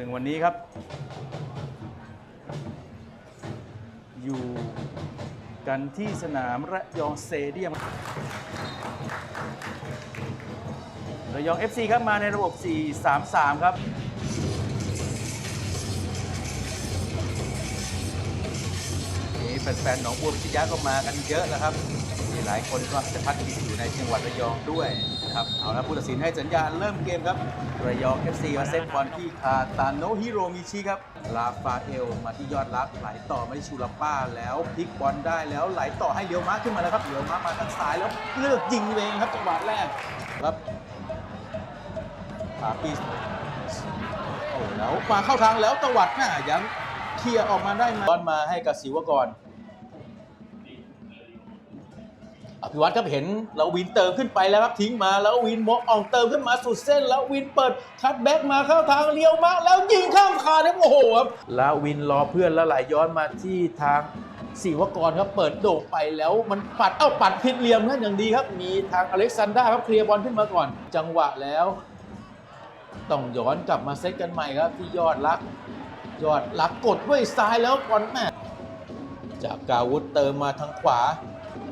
ซึ่งวันนี้ครับ อยู่กันที่สนามระยองเตเดียมระยอง FC ครับ มาในระบบ 4-3-3 ครับนี่แฟนๆหนองบัวพิทยาก็มากันเยอะแล้วครับมีหลายคนก็จะพักถิ่นอยู่ในจังหวัดระยองด้วย ครับ เอาละผู้ตัดสินให้สัญญาณเริ่มเกมครับ ระยอง FC มาเซตบอลที่คาตาโนฮิโรมิชิครับ ลาฟาเอลมาที่ยอดรักไหลต่อมาที่ชูลาป้าแล้วพลิกบอลได้แล้วไหลต่อให้เลียวมาขึ้นมาแล้วครับเลียวมามาทางซ้ายแล้วเลือกยิงเองครับจังหวะแรกครับปาปีสโอ้แล้วมาเข้าทางแล้วตวัดน่ะยังเคลียร์ออกมาได้ไหมบอลมาให้กับศิวกร อภิวัตครับเห็นแล้ววินเติมขึ้นไปแล้วครับทิ้งมาแล้ววินมองอองเติมขึ้นมาสุดเส้น แล้ววินเปิดคัดแบ็กมาเข้าทางเลี้ยวมา แล้วยิงข้ามคานครับโอ้โหครับแล้ววินรอเพื่อนแล้วไหลย้อนมาที่ทางศิวกรครับเปิดโด่งไปแล้วมันปัดเอ้าปัดผิดเหลี่ยมนั่นอย่างดีครับ มีทางอเล็กซานดราครับเคลียร์บอลขึ้นมาก่อน จังหวะแล้ว ต้องย้อนกลับมาเซตกันใหม่ครับที่ยอดรัก ยอดรักกดด้วยซ้ายแล้วบอลแม่จากกาวุธเติมมาทางขวา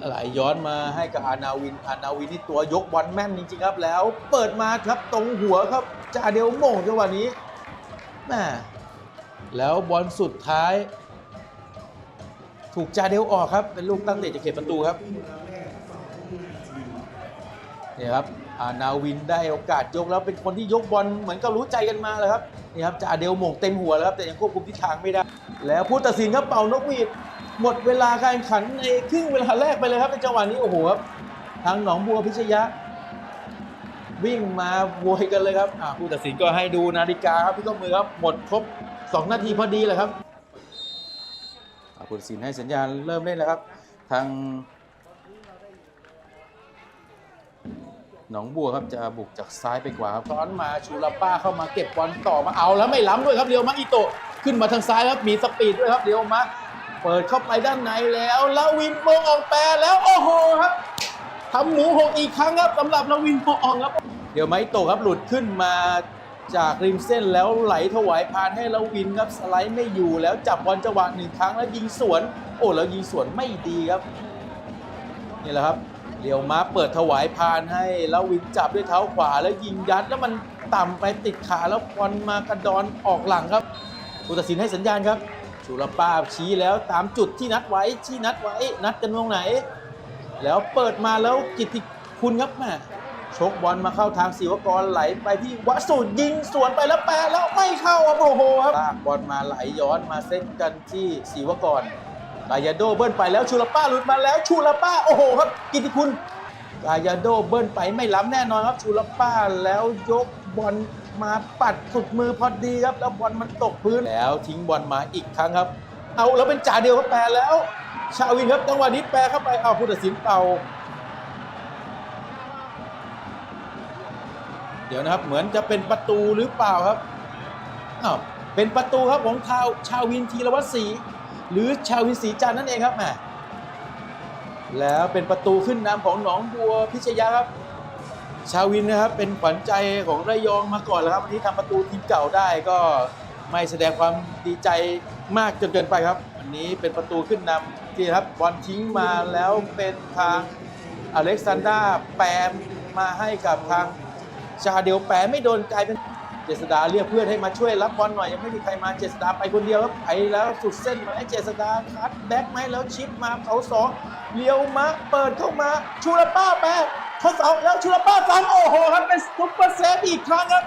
ไหลย้อนมาให้กับอานาวิน อานาวินนี่ตัวยกบอลแม่นจริงๆครับแล้วเปิดมาครับตรงหัวครับจาเดลโม่งจังหวะนี้แม่แล้วบอลสุดท้าย ถูกจาเดลออกครับ เป็นลูกตั้งเตะจากเขตประตูครับเนี่ยครับอานาวินได้โอกาสยกแล้วเป็นคนที่ยกบอลเหมือนกับรู้ใจกันมาเลยครับนี่ครับจาเดลหม่งเต็มหัวแล้วครับแต่ยังควบคุมทิศทางไม่ได้ แล้วผู้ตัดสินครับเป่านกหวีด หมดเวลาการแข่งขันในครึ่งเวลาแรกไปเลยครับในจังหวะนี้โอ้โหครับทางหนองบัวพิชยะ วิ่งมาโวยกันเลยครับอ่าผู้ตัดสินก็ให้ดูนาฬิกาครับพี่ก้องมือครับหมดครบ 2 นาทีพอดีเลยครับอ่าผู้ตัดสินให้สัญญาณเริ่มเล่นแล้วครับ ทางหนองบัวครับจะบุกจากซ้ายไปขวาครับซ้อนมาชูลาป้าเข้ามาเก็บบอลต่อมาเอาแล้วไม่ล้ำด้วยครับเรียวมาอิโตะขึ้นมาทางซ้ายครับมีสปีดด้วยครับเรียวมา เปิดเข้าไปด้านในแล้วแล้ววินโมออกแปรแล้วโอ้โหครับทำหมูหกอีกครั้งครับสำหรับนาวินโมออกครับ เดี๋ยวไมาอิโตะครับหลุดขึ้นมาจากริมเส้นแล้วไหลถวายพานให้ลาวินครับสไลด์ไม่อยู่แล้วจับบอลจังหวะหนึ่งครั้งแล้วยิงสวน โอ้แล้วยิงสวนไม่ดีครับนี่แหละครับเรียวมาเปิดถวายพานให้ล้ววินจับด้วยเท้าขวาแล้วยิงยัดแล้วมันต่ำไปติดขาแล้วบอลมากระดอนออกหลังครับผู้ตัดสินให้สัญญาณครับ ชูรป้าชี้แล้วตามจุดที่นัดไว้ที่นัดไว้นัดกันตรงไหน แล้วเปิดมาแล้วกิติคุณครับแม่ชกบอลมาเข้าทางศิวกรไหลไปที่วสุยิงสวนไปแล้วแปรแล้วไม่เข้าครับโอ้โหครับลากบอลมาไหลย้อนมาเส้นกันที่ศิวกรกายาโดเบิ้ลไปแล้วชูลาป้าหลุดมาแล้วชูลาป้าโอ้โหครับ กิติคุณกายาโดเบิ้ลไปไม่ล้ำแน่นอนครับชูลาป้าแล้วยกบอล มาปัดสุดมือพอดีครับ แล้วบอลมันตกพื้นแล้วทิ้งบอลมาอีกครั้งครับ เอาแล้วเป็นจ่าเดียวครับแปรแล้ว ชาวินครับจังหวะนี้แปรเข้าไปเอาผู้ตัดสินเป่า เดี๋ยวนะครับเหมือนจะเป็นประตูหรือเปล่าครับอ้าวเป็นประตูครับของทาวชาวินธีรวัตรศรีหรือชาวินศรีจันนั่นเองครับแหมแล้วเป็นประตูขึ้นนำของหนองบัวพิชยาครับ ชาวินนะครับเป็นขวัญใจของระยองมาก่อนแล้วครับวันนี้ทำประตูทีมเก่าได้ก็ไม่แสดงความดีใจมากจนเกินไปครับวันนี้เป็นประตูขึ้นนำที่ครับบอลทิ้งมาแล้วเป็นทางอเล็กซานดราแปมมาให้กับทางชาเดียวแปมไม่โดนกลายเป็นเจษดาเรียกเพื่อนให้มาช่วยรับบอลหน่อยยังไม่มีใครมาเจษดาไปคนเดียวครับไปแล้วสุดเส้นมาให้เจษดาคัดแบ็คไหมแล้วชิปมาเขาสองเลี้ยวมาเปิดเข้ามาชูลป้าแปะ เขาเสาแล้วชูลป้าซ้ำโอ้โหครับเป็นซุปเปอร์เซฟอีกครั้งครับ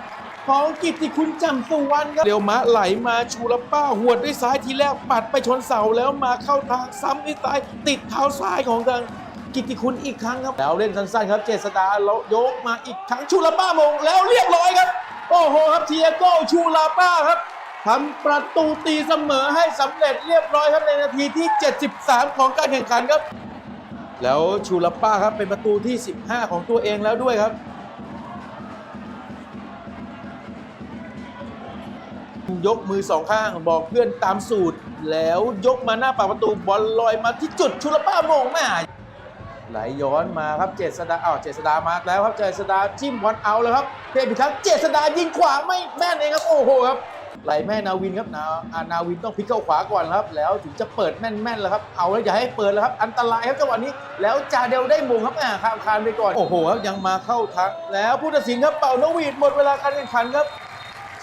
ของกิตติคุณจำสุวรรณครับเดี๋ยวมาไหลมาชูลป้าหวดด้วยซ้ายทีแรกปัดไปชนเสาแล้วมาเข้าทางซ้ำด้วยซ้ายติดเท้าซ้ายของทางกิตติคุณอีกครั้งครับ แล้วเล่นสั้นๆครับ เจษดาแล้วยกมาอีกครั้งชูลป้ามงแล้วเรียบร้อยครับ โอ้โหครับเทียโก้ชูลาป้าครับทำประตูตีเสมอให้สำเร็จเรียบร้อยครับในนาทีที่ 73 ของการแข่งขันครับ แล้วชูลาป้าครับเป็นประตูที่ 15 ของตัวเองแล้วด้วยครับ ยกมือสองข้างบอกเพื่อนตามสูตร แล้วยกมาหน้าปากประตูบอลลอยมาที่จุดชูลป้ามงแม่ไหลย้อนมาครับเจษดาอ้าวเจษดามาแล้วครับเจษดาจิ้มบอลเอาแล้วครับเทพิทักษ์เจษดายิงขวาไม่แม่นเองครับโอ้โหครับ ไหลแม่นาวินครับนาอานาวินต้องพลิกเข้าขวาก่อนครับ แล้วถึงจะเปิดแม่นๆแล้วครับเอาแล้วอย่าให้เปิดแล้วครับอันตรายครับจังหวะนี้ แล้วจาเดลได้มงครับอ่าข้ามคานไปก่อนโอ้โหครับยังมาเข้าทักแล้วผู้ตัดสินครับเป่านกหวีดหมดเวลาการแข่งขันครับ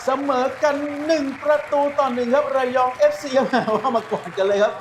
เสมอกัน 1 ประตูต่อหนึ่งครับระยอง FC ครับว่ามาก่อนกันเลยครับ